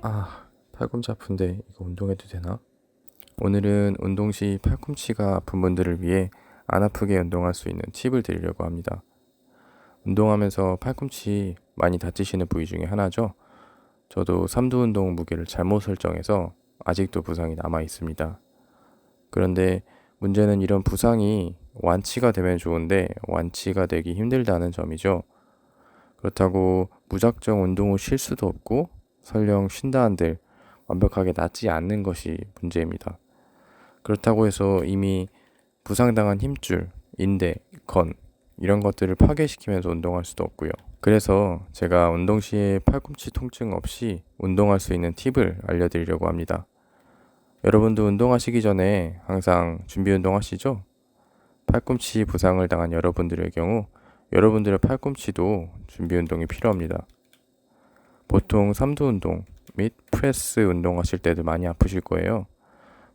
아, 팔꿈치 아픈데 이거 운동해도 되나? 오늘은 운동 시 팔꿈치가 아픈 분들을 위해 안 아프게 운동할 수 있는 팁을 드리려고 합니다. 운동하면서 팔꿈치 많이 다치시는 부위 중에 하나죠. 저도 삼두 운동 무게를 잘못 설정해서 아직도 부상이 남아 있습니다. 그런데 문제는 이런 부상이 완치가 되면 좋은데 완치가 되기 힘들다는 점이죠. 그렇다고 무작정 운동을 쉴 수도 없고 설령 쉰다 한들 완벽하게 낫지 않는 것이 문제입니다. 그렇다고 해서 이미 부상당한 힘줄, 인대, 건 이런 것들을 파괴시키면서 운동할 수도 없고요. 그래서 제가 운동 시에 팔꿈치 통증 없이 운동할 수 있는 팁을 알려드리려고 합니다. 여러분도 운동하시기 전에 항상 준비 운동 하시죠? 팔꿈치 부상을 당한 여러분들의 경우 여러분들의 팔꿈치도 준비 운동이 필요합니다. 보통 삼두 운동 및 프레스 운동 하실 때도 많이 아프실 거예요.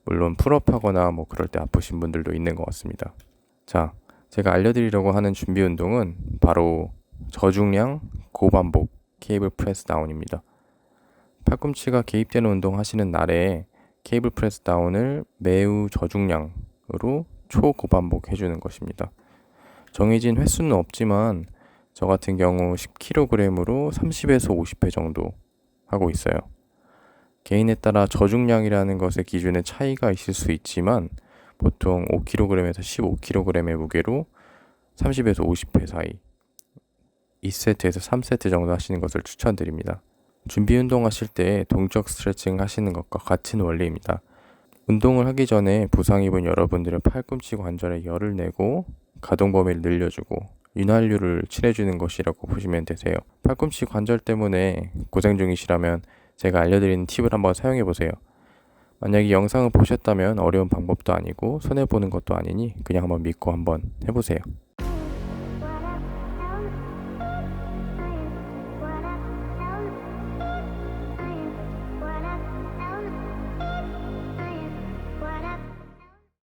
물론 풀업하거나 뭐 그럴 때 아프신 분들도 있는 것 같습니다. 자, 제가 알려드리려고 하는 준비 운동은 바로 저중량 고반복 케이블 프레스 다운입니다. 팔꿈치가 개입되는 운동 하시는 날에 케이블 프레스 다운을 매우 저중량으로 초고반복 해주는 것입니다. 정해진 횟수는 없지만 저 같은 경우 10kg으로 30에서 50회 정도 하고 있어요. 개인에 따라 저중량이라는 것의 기준에 차이가 있을 수 있지만 보통 5kg에서 15kg의 무게로 30에서 50회 사이 2세트에서 3세트 정도 하시는 것을 추천드립니다. 준비 운동 하실 때 동적 스트레칭 하시는 것과 같은 원리입니다. 운동을 하기 전에 부상 입은 여러분들의 팔꿈치 관절에 열을 내고 가동 범위를 늘려주고 윤활유를 칠해주는 것이라고 보시면 되세요. 팔꿈치 관절 때문에 고생 중이시라면 제가 알려드리는 팁을 한번 사용해 보세요. 만약에 영상을 보셨다면 어려운 방법도 아니고 손해보는 것도 아니니 그냥 한번 믿고 한번 해보세요.